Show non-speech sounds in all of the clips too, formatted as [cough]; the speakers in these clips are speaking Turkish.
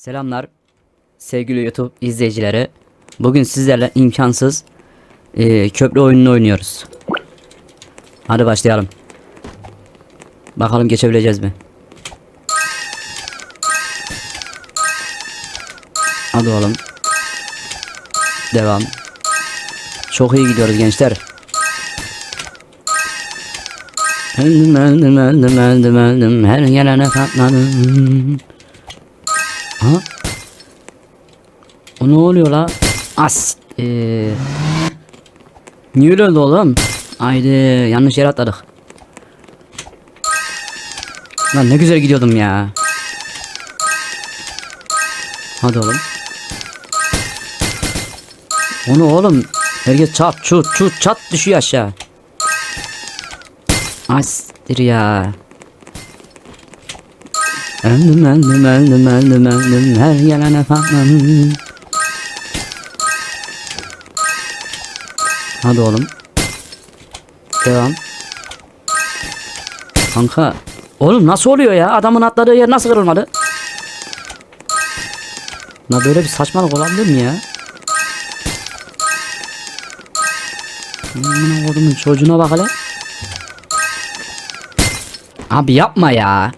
Selamlar sevgili YouTube izleyicileri. Bugün sizlerle imkansız eee, köprü oyununu oynuyoruz. Hadi başlayalım. Bakalım geçebileceğiz mi? Hadi oğlum. Devam. Çok iyi gidiyoruz gençler. Öldüm öldüm öldüm öldüm öldüm her gelene katladım. Ha? O ne oluyor la? As. Eee. Niye öyle oğlum? Haydi yanlış yere atladık. Lan ne güzel gidiyordum ya. Hadi oğlum. Onu oğlum. Herkes çat çut çut çat düşüyor aşağı. Astir ya. Öldüm öldüm öldüm öldüm öldüm her gelene patladım. Hadi oğlum. Devam. Kanka. Oğlum nasıl oluyor ya? Adamın atladığı yer nasıl kırılmadı? Na böyle bir saçmalık olabilir mi ya? Amına kodumun çocuğuna bak hele. Abi yapma ya.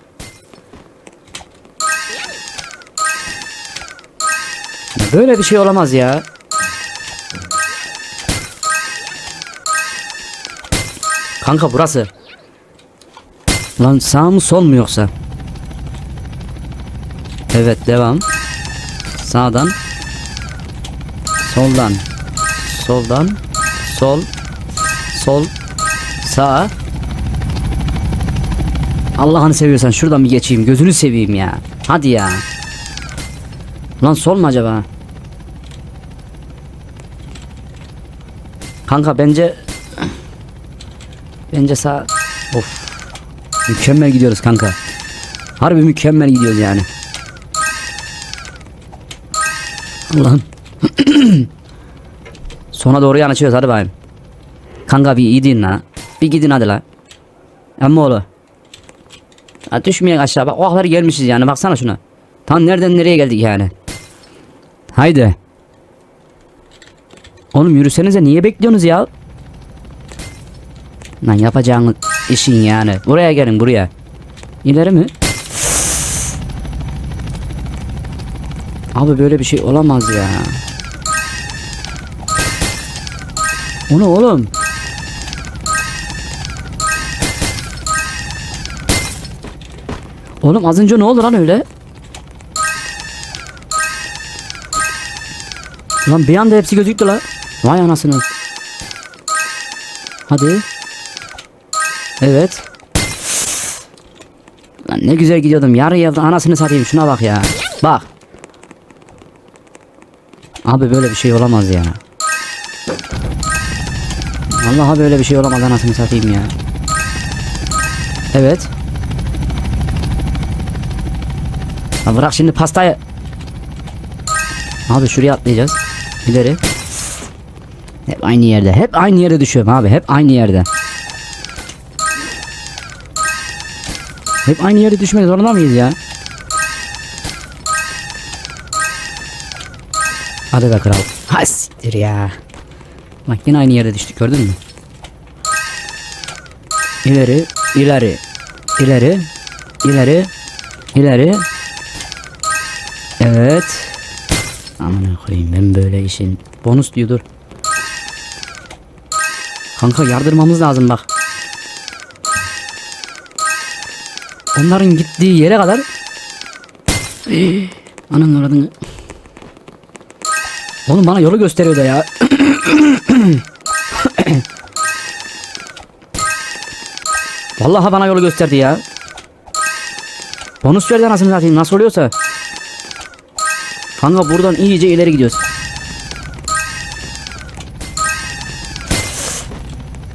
Böyle bir şey olamaz ya. Kanka burası. Lan sağ mı sol mu yoksa? Evet devam. Sağdan. Soldan. Soldan. Sol. Sol. Sağ. Allah'ını seviyorsan şuradan bir geçeyim. Gözünü seveyim ya. Hadi ya. Lan sol mu acaba? Kanka bence bence sağ of mükemmel gidiyoruz kanka. Harbi mükemmel gidiyoruz yani. Allah'ım. [clears throat] Sona doğru yanaşıyoruz hadi bakayım. Kanka bir iyi dinle. la. Bir gidin hadi la. Amma oğlu. Ha, düşmeyek aşağı bak o kadar gelmişiz yani baksana şuna. Tam nereden nereye geldik yani. Haydi. Oğlum yürüsenize niye bekliyorsunuz ya? Lan yapacağınız işin yani. Buraya gelin buraya. İleri mi? Abi böyle bir şey olamaz ya. O ne oğlum? Oğlum az önce ne oldu lan öyle? Lan bir anda hepsi gözüktü la. Vay anasını. Hadi. Evet. Lan ne güzel gidiyordum. Yarı yılda anasını satayım. Şuna bak ya. Bak. Abi böyle bir şey olamaz ya. Allah'a böyle bir şey olamaz anasını satayım ya. Evet. Ha bırak şimdi pastayı. Abi şuraya atlayacağız. İleri. Hep aynı yerde. Hep aynı yerde düşüyorum abi. Hep aynı yerde. Hep aynı yerde düşmek zorunda mıyız ya? Hadi be kral. Ha siktir ya. Bak yine aynı yerde düştük gördün mü? İleri, ileri, ileri, ileri, ileri. Evet. Aman koyayım ben böyle işin. Bonus diyor dur. Kanka yardırmamız lazım bak. Onların gittiği yere kadar. [gasps] Ananın oradını. Oğlum bana yolu gösteriyor da ya. [coughs] Vallahi bana yolu gösterdi ya. Bonus verdi anasını satayım nasıl oluyorsa. Kanka buradan iyice ileri gidiyoruz.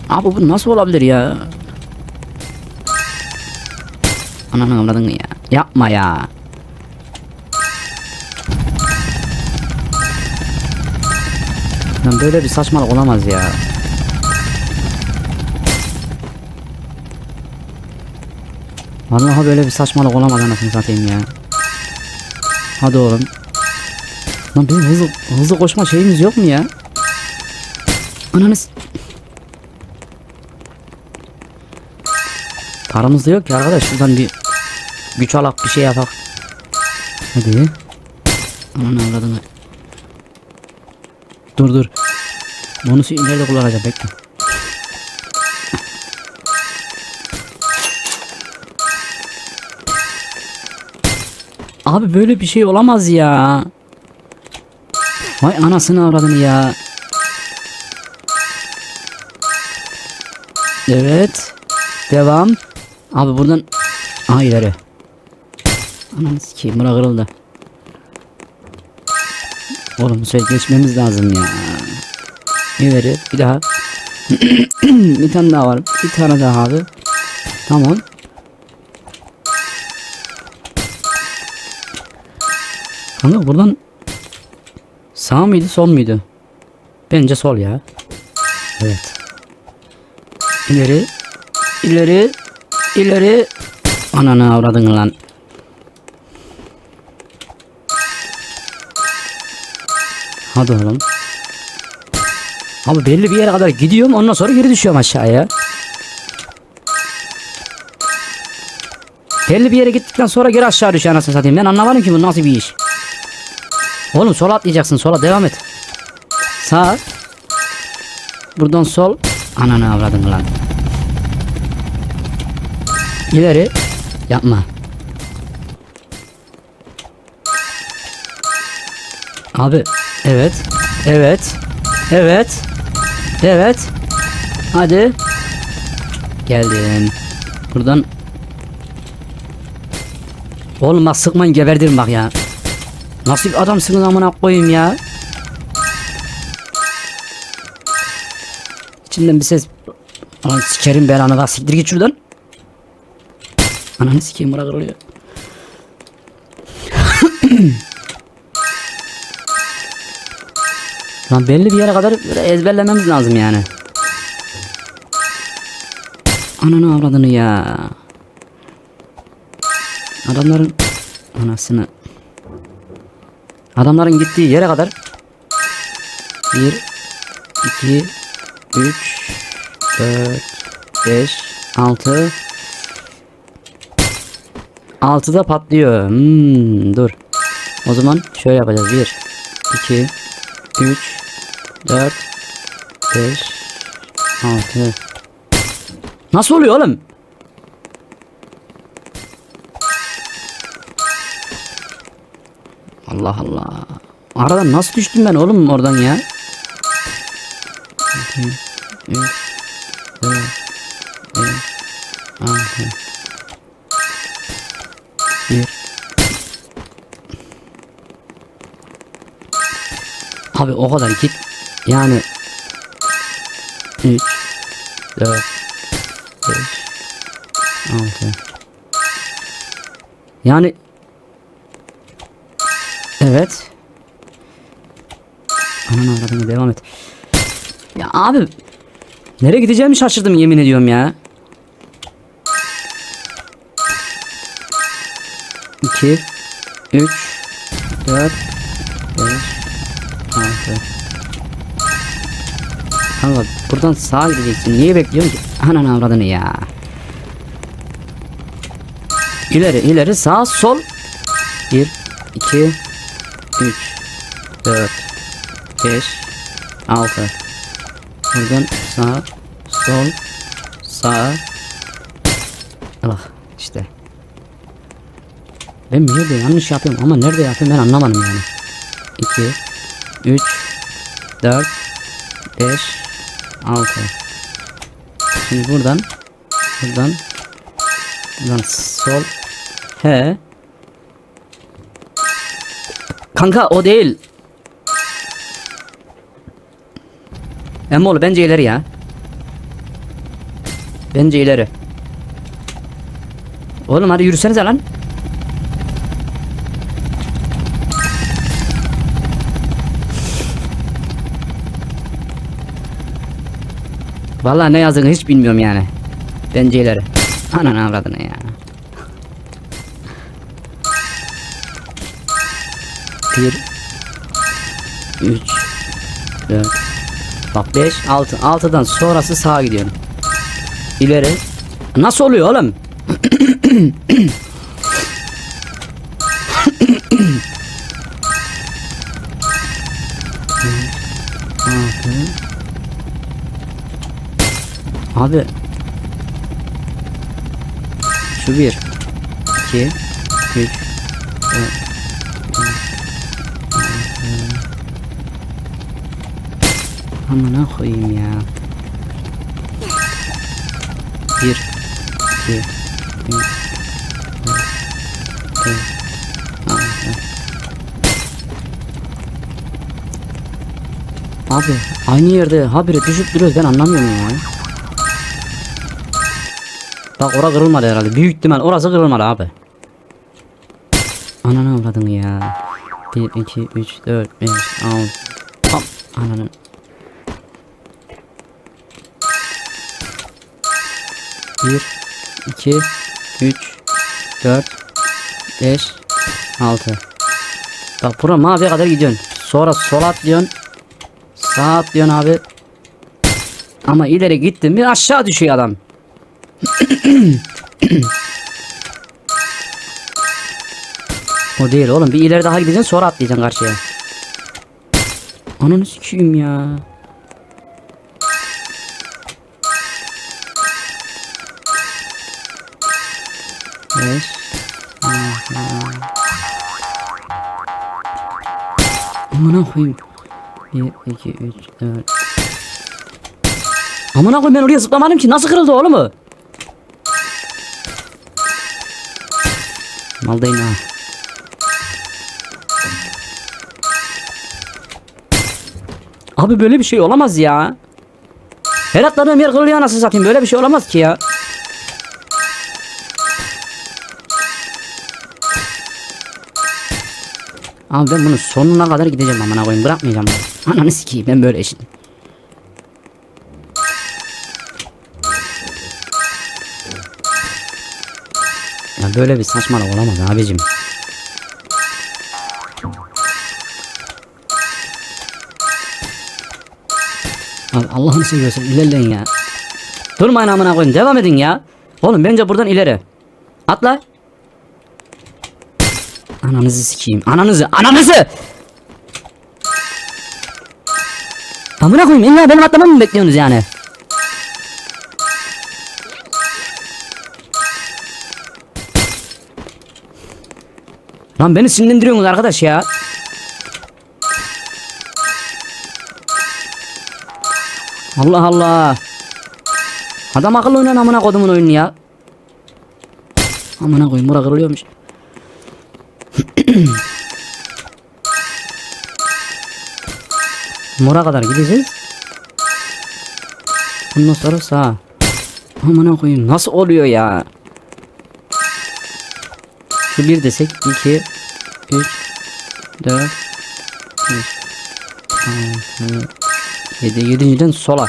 Abi bu nasıl olabilir ya? Ananı avradın ya. Yapma ya. Lan böyle bir saçmalık olamaz ya. Vallahi böyle bir saçmalık olamaz anasını satayım ya. Hadi oğlum. Lan bizim hızlı, hızlı koşma şeyimiz yok mu ya? Ananız. Paramız da yok ki arkadaş. Şuradan bir güç alak bir şey yapak. Hadi. Aman avradını. Dur dur. Bonusu ileride kullanacağım bekle. Abi böyle bir şey olamaz ya. Vay anasını avradını ya. Evet. Devam. Abi buradan Aha ileri. Ananı sikeyim bura kırıldı. Oğlum sefer geçmemiz lazım ya. İleri bir daha. [clears throat] bir tane daha var. Bir tane daha abi. Tamam. Kanka buradan sağ mıydı sol muydu? Bence sol ya. Evet. İleri. ileri, ileri. Ananı avradın lan. Hadi oğlum. Abi belli bir yere kadar gidiyorum ondan sonra geri düşüyorum aşağıya. Belli bir yere gittikten sonra geri aşağı düşüyor anasını satayım. Ben anlamadım ki bu nasıl bir iş. Oğlum sola atlayacaksın sola devam et. Sağ. Buradan sol. Ananı avradın lan. İleri. Yapma. Abi evet. Evet. Evet. Evet. Hadi. Geldin. Buradan. Oğlum bak sıkmayın geberdirim bak ya. Nasıl bir adamsınız amına koyayım ya. İçinden bir ses. Lan sikerim belanı bak siktir git şuradan. Ananı sikeyim bura kırılıyor. [coughs] Lan belli bir yere kadar ezberlememiz lazım yani. Ananı avradını ya. Adamların anasını. Adamların gittiği yere kadar 1 2 3 4 5 6 6'da patlıyor. Hmm, dur. O zaman şöyle yapacağız. 1 2 3 4 5 6 Nasıl oluyor oğlum? Allah Allah. Aradan nasıl düştüm ben oğlum oradan ya? 2 3 4 5 6 1 Abi o kadar git. Yani 3 4 5 6 Yani Evet. Aman avradını devam et. Ya abi nereye gideceğimi şaşırdım yemin ediyorum ya. 2 3 4 5 6 Kanka buradan sağa gideceksin. Niye bekliyorsun ki? Anan avradını ya. İleri ileri sağ sol. 1 2 3 4 5 6 Buradan sağ sol sağ. Allah işte. Ben bir yerde yanlış yapıyorum ama nerede yapıyorum ben anlamadım yani. 2 3 4 5 6 Şimdi buradan buradan buradan sol. He Kanka o değil. Emmoğlu bence ileri ya. Bence ileri. Oğlum hadi yürüsenize lan. Vallahi ne yazdığını hiç bilmiyorum yani. Bence ileri. Ananı avradını ya. 1 3 4 Bak 5 6 6'dan sonrası sağa gidiyorum. İleri. Nasıl oluyor oğlum? Abi. Şu bir. 2 3 Amına koyayım ya. Bir. iki, Üç. dört, beş, altı. Abi aynı yerde habire düşüp duruyoruz ben anlamıyorum ya. Bak ora kırılmadı herhalde. Büyük ihtimal orası kırılmadı abi. Ananı avradın ya. 1, 2, 3, 4, 5, 6. Hop. Ananı. Bir, iki, üç, dört, beş, altı. Bak bura maviye kadar gidiyorsun. Sonra sola atlıyorsun. Sağa atlıyorsun abi. Ama ileri gittin mi aşağı düşüyor adam. [clears throat] o değil oğlum bir ileri daha gideceksin sonra atlayacaksın karşıya. Ananı sikeyim ya. Amına koyayım. Bir, iki, üç, dört. Amına koyayım ben oraya zıplamadım ki nasıl kırıldı oğlum o? Maldayım ha. Abi böyle bir şey olamaz ya. Her atladığım yer kırılıyor nasıl satayım böyle bir şey olamaz ki ya. Abi ben bunun sonuna kadar gideceğim amına koyayım bırakmayacağım bunu. Ananı sikeyim ben böyle eşit. Ya böyle bir saçmalık olamaz abicim. Abi Allah'ını seviyorsan ilerleyin ya. Durmayın amına koyayım devam edin ya. Oğlum bence buradan ileri. Atla. Ananızı sikeyim. Ananızı. Ananızı. Amına koyayım illa benim atlamamı mı bekliyorsunuz yani? Lan beni sinirlendiriyorsunuz arkadaş ya. Allah Allah. Adam akıllı oynayan amına kodumun oyunu ya. Amına koyayım bura kırılıyormuş. [clears throat] Mora kadar gideceğiz. Bundan sonra sağ. Amına koyayım nasıl oluyor ya? Şu bir desek 2 3 4 5 6 7 7. sola.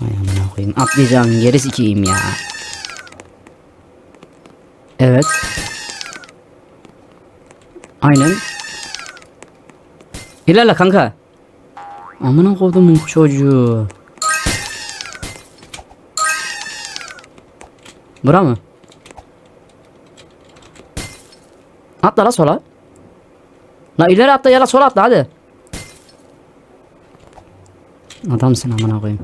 Ay amına koyayım atlayacağım geri sikeyim ya. Evet. Aynen. İlerle kanka. Amına kodumun çocuğu. Bura mı? Atla la sola. La ileri atla ya la sola atla hadi. Adamsın amına koyayım.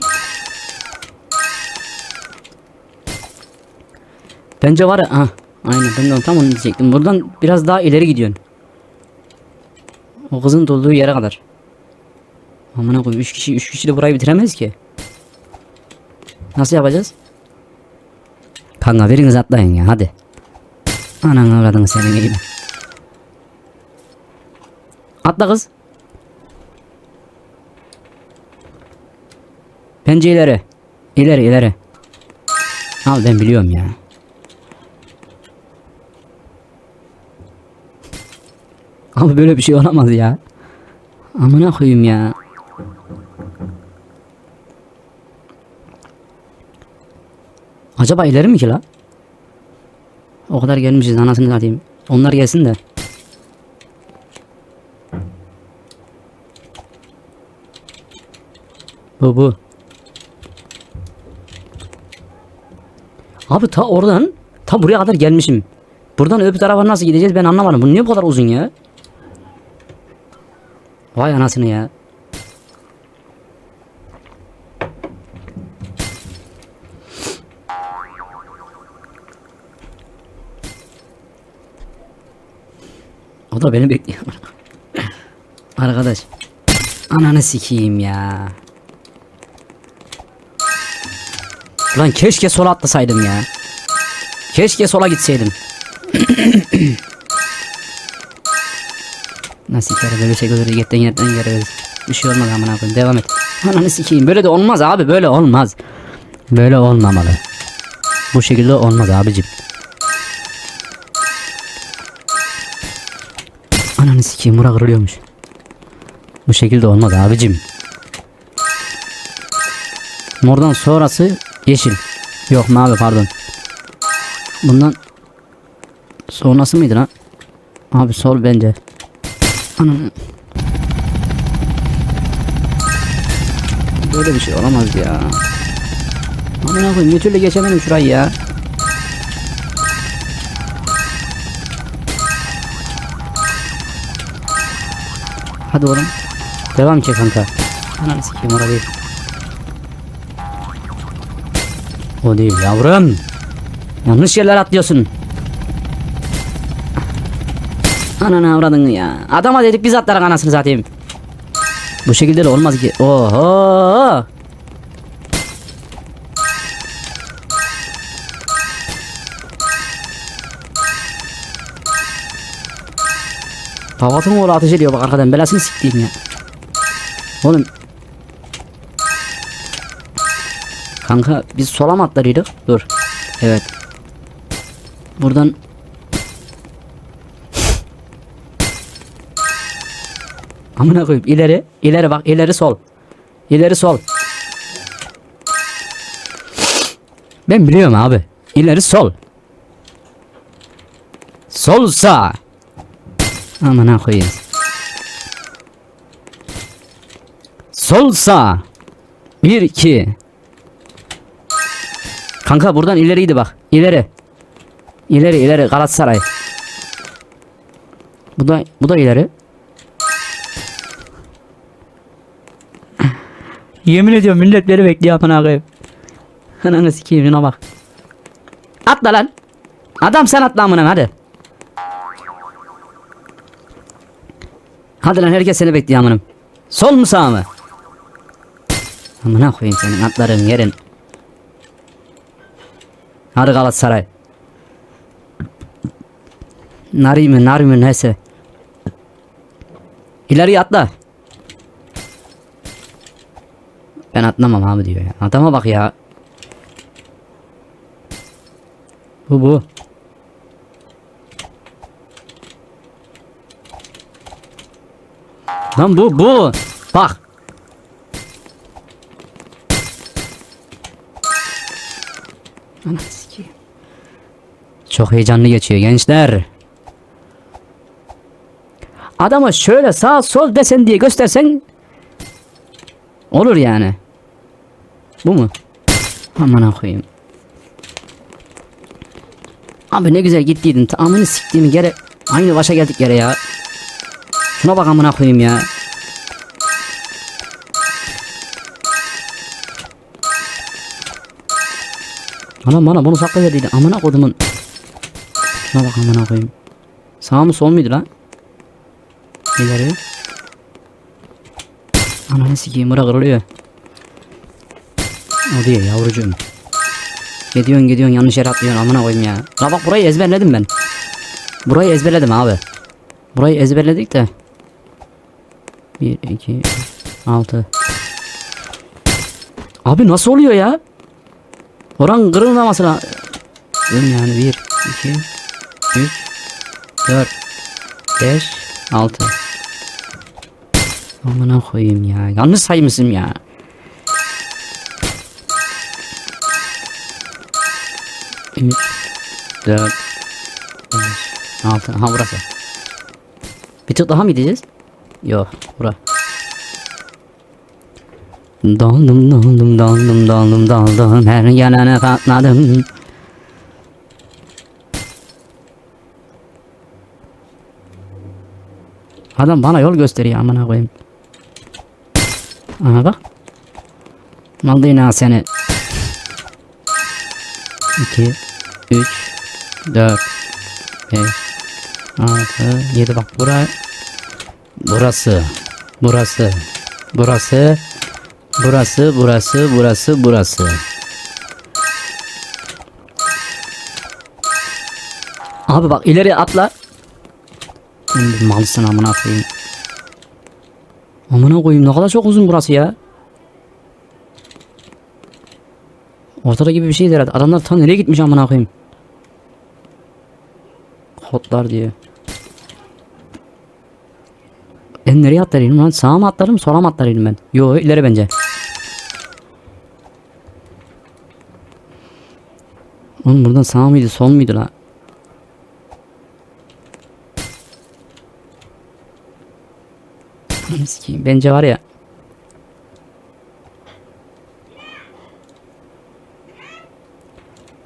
Bence var ya. Ah, aynen ben de tam onu diyecektim. Buradan biraz daha ileri gidiyorsun. O kızın dolduğu yere kadar. Amına koyayım 3 kişi 3 kişi de burayı bitiremez ki. Nasıl yapacağız? Kanka biriniz atlayın ya hadi. Anan avradın senin gibi. Atla kız. Bence ileri. İleri ileri. Al ben biliyorum ya. [laughs] Abi böyle bir şey olamaz ya. Amına koyayım ya. Acaba ileri mi ki la? O kadar gelmişiz anasını satayım. Onlar gelsin de. Bu bu. Abi ta oradan ta buraya kadar gelmişim. Buradan öbür tarafa nasıl gideceğiz ben anlamadım. Bu niye bu kadar uzun ya? Vay anasını ya. O da beni bekliyor. [laughs] Arkadaş. Ananı sikeyim ya. Ulan keşke sola atlasaydım ya. Keşke sola gitseydim. [clears throat] Nasıl kere böyle şey gözleri yetten yetten yere bir şey olmaz amına koyayım devam et. Ananı sikeyim böyle de olmaz abi böyle olmaz. Böyle olmamalı. Bu şekilde olmaz abicim. Ananı sikeyim bura kırılıyormuş. Bu şekilde olmaz abicim. Mordan sonrası yeşil. Yok mavi pardon. Bundan sonrası mıydı lan? Abi sol bence. Anam. Böyle bir şey olamaz ya. Amına koyayım bir türlü geçemedim şurayı ya. Hadi oğlum. Devam ki kanka. Ananı sikeyim orada. O değil yavrum. Yanlış yerler atlıyorsun. Ananı avradın ya. Adama dedik biz atlarak anasını satayım. Bu şekilde de olmaz ki. Oho. Pavatın oğlu ateş ediyor bak arkadan belasını siktiğim ya. Oğlum. Kanka biz sola mı atlarıyorduk? Dur. Evet. Buradan Amına koyup ileri, ileri bak, ileri sol. İleri sol. Ben biliyorum abi. İleri sol. Sol sağ. Amına koyayım. Sol sağ. Bir iki. Kanka buradan ileriydi bak. İleri. İleri ileri Galatasaray. Bu da bu da ileri. Yemin ediyorum millet beni bekliyor amına koyayım. Ananı sikeyim şuna bak. Atla lan. Adam sen atla amına hadi. Hadi lan herkes seni bekliyor amınım. Sol mu sağ mı? Amına koyayım senin atların yerin. Hadi Galatasaray. Nari mi nari mi neyse. İleri atla. Ben atlamam abi diyor ya. Adama bak ya. Bu bu. Lan bu bu. Bak. Çok heyecanlı geçiyor gençler. Adama şöyle sağ sol desen diye göstersen olur yani. Bu mu? Aman koyayım. Abi ne güzel gittiydin. Tamamını siktiğimi geri aynı başa geldik yere ya. Şuna bak amına koyayım ya. Anam bana bunu sakla verdiydi. Amına kodumun. Şuna bak amına koyayım. Sağ mı sol muydu lan? İleri. Ananı sikeyim bura kırılıyor. O değil yavrucuğum. Gidiyorsun gidiyorsun yanlış yere atlıyorsun amına koyayım ya. La bak burayı ezberledim ben. Burayı ezberledim abi. Burayı ezberledik de. 1 2 3 6 Abi nasıl oluyor ya? Oran kırılmaması lazım. Yani 1 2 3 4 5 6 Amına koyayım ya. Yanlış saymışım ya. Üç, dört, beş, Altı. Ha burası. Bir tık daha mı gideceğiz? Yok. Bura. Daldım daldım daldım daldım daldım her gelene katladım. Adam bana yol gösteriyor amına koyayım. Aha bak. Maldina seni. 2 3 4 5 6 7 bak bura burası burası burası burası burası burası burası. Abi bak ileri atla. Malsın amına koyayım. Amına koyayım ne kadar çok uzun burası ya. Ortada gibi bir şeydir herhalde. Adamlar tam nereye gitmiş amına koyayım. Kodlar diye. Ben nereye atlarayım lan? Sağa mı atlarım sola mı atlarayım ben? Yo ileri bence. Oğlum buradan sağ mıydı sol muydu la? Ananı sikeyim. Bence var ya.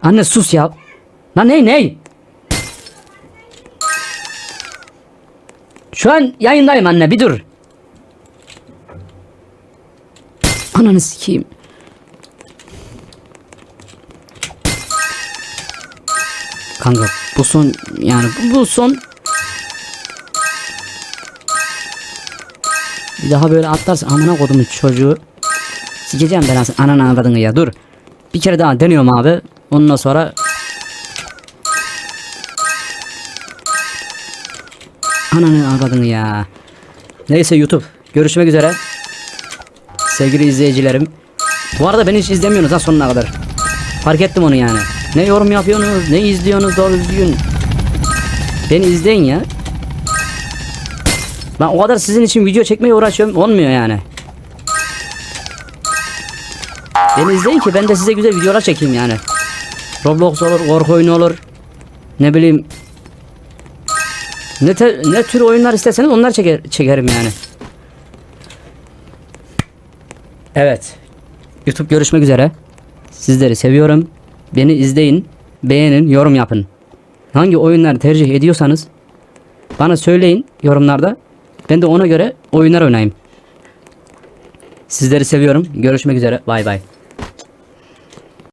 Anne sus ya. Lan ney ney? Şu an yayındayım anne bir dur. Ananı sikeyim. Kanka bu son yani bu, son Bir daha böyle atlarsa amına kodumun çocuğu Sikeceğim ben aslında ananı avradını ya dur Bir kere daha deniyorum abi Ondan sonra Ananı avradını ya Neyse YouTube görüşmek üzere Sevgili izleyicilerim Bu arada beni hiç izlemiyorsunuz ha sonuna kadar Fark ettim onu yani Ne yorum yapıyorsunuz ne izliyorsunuz doğru düzgün Beni izleyin ya ben o kadar sizin için video çekmeye uğraşıyorum. Olmuyor yani. Beni izleyin ki ben de size güzel videolar çekeyim yani. Roblox olur, korku oyunu olur. Ne bileyim. Ne, te- ne tür oyunlar isterseniz onlar çeker, çekerim yani. Evet. YouTube görüşmek üzere. Sizleri seviyorum. Beni izleyin, beğenin, yorum yapın. Hangi oyunları tercih ediyorsanız bana söyleyin yorumlarda. Ben de ona göre oyunlar oynayayım. Sizleri seviyorum. Görüşmek üzere. Bay bay.